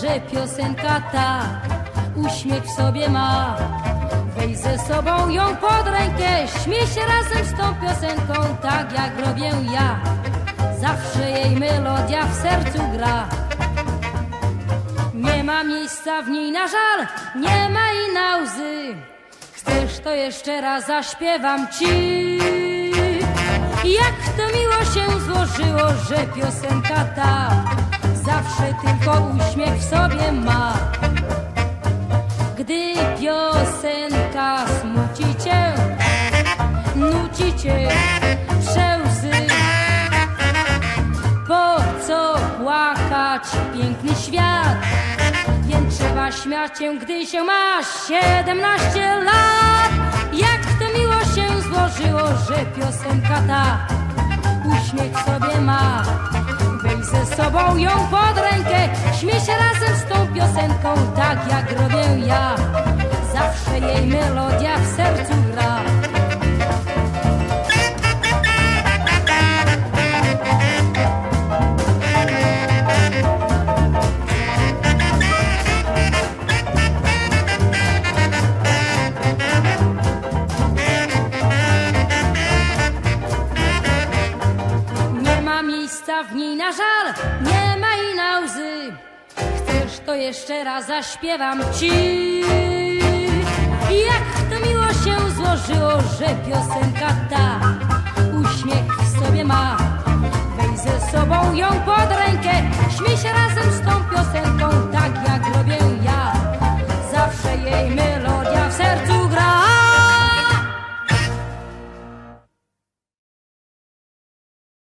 że piosenka ta uśmiech w sobie ma. Weź ze sobą ją pod rękę, śmiej się razem z tą piosenką, tak jak robię ja. Zawsze jej melodia w sercu gra. Nie ma miejsca w niej na żal, nie ma i na łzy. Chcesz, to jeszcze raz zaśpiewam ci. Jak to miło się złożyło, że piosenka ta zawsze tylko uśmiech w sobie ma. Gdy piosenka smuci cię, nuci cię przełzy. Po co płakać piękny świat? Więc trzeba śmiać się, gdy się masz 17 lat. Jak to miło się złożyło, że piosenka ta uśmiech sobie ma. Ze sobą ją pod rękę, śmiej się razem z tą piosenką, tak jak miejsca w niej na żal, nie ma i na łzy. Chcesz, to jeszcze raz zaśpiewam ci. Jak to miło się złożyło, że piosenka ta uśmiech w sobie ma. Weź ze sobą ją pod rękę, śmiej się razem